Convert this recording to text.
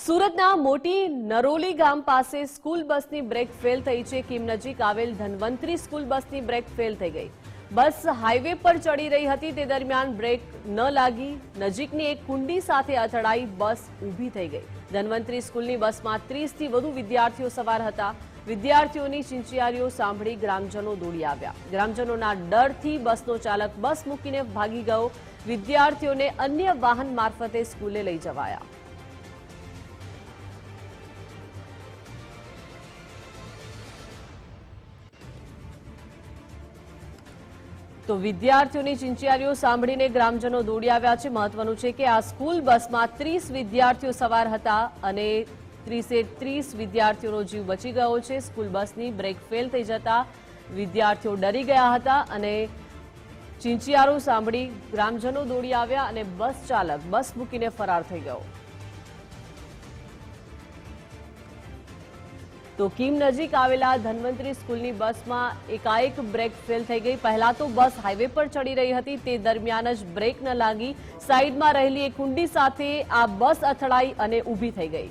સુરતના મોટી નરોલી ગામ પાસે સ્કૂલ બસની બ્રેક ફેલ થઈ છે. કિમ નજીક આવેલ ધનવંતરી સ્કૂલ બસની બ્રેક ફેલ થઈ ગઈ. બસ હાઈવે પર ચડી રહી હતી. તે દરમિયાન બ્રેક ન લાગી નજીકની એક કુંડી સાથે અથડાઈ બસ ઊભી થઈ ગઈ. ધનવંતરી સ્કૂલની બસમાં ત્રીસથી વધુ વિદ્યાર્થીઓ સવાર હતા. વિદ્યાર્થીઓની ચિંચિયારીઓ સાંભળી ગ્રામજનો દોડી આવ્યા. ગ્રામજનોના ડરથી બસનો ચાલક બસ મૂકીને ભાગી ગયો. વિદ્યાર્થીઓને અન્ય વાહન મારફતે સ્કૂલે લઈ જવાયા. તો વિદ્યાર્થીઓની ચિંચિયારીઓ સાંભળીને ગ્રામજનો દોડી આવ્યા છે. મહત્વનું છે કે આ સ્કૂલ બસમાં ત્રીસ વિદ્યાર્થીઓ સવાર હતા અને ત્રીસે ત્રીસ વિદ્યાર્થીઓનો જીવ બચી ગયો છે. સ્કૂલ બસની બ્રેક ફેલ થઈ જતા વિદ્યાર્થીઓ ડરી ગયા હતા અને ચિંચિયારો સાંભળી ગ્રામજનો દોડી આવ્યા અને બસ ચાલક બસ મૂકીને ફરાર થઈ ગયો. તો કીમ નજીક આવેલા ધન્વંતરી સ્કૂલની બસમાં એકાએક બ્રેક ફેલ થઈ ગઈ. પહેલા તો બસ હાઈવે પર ચડી રહી હતી. તે દરમિયાન જ બ્રેક ન લાગી સાઈડમાં રહેલી એક કુંડી સાથે આ બસ અથડાઈ અને ઊભી થઈ ગઈ.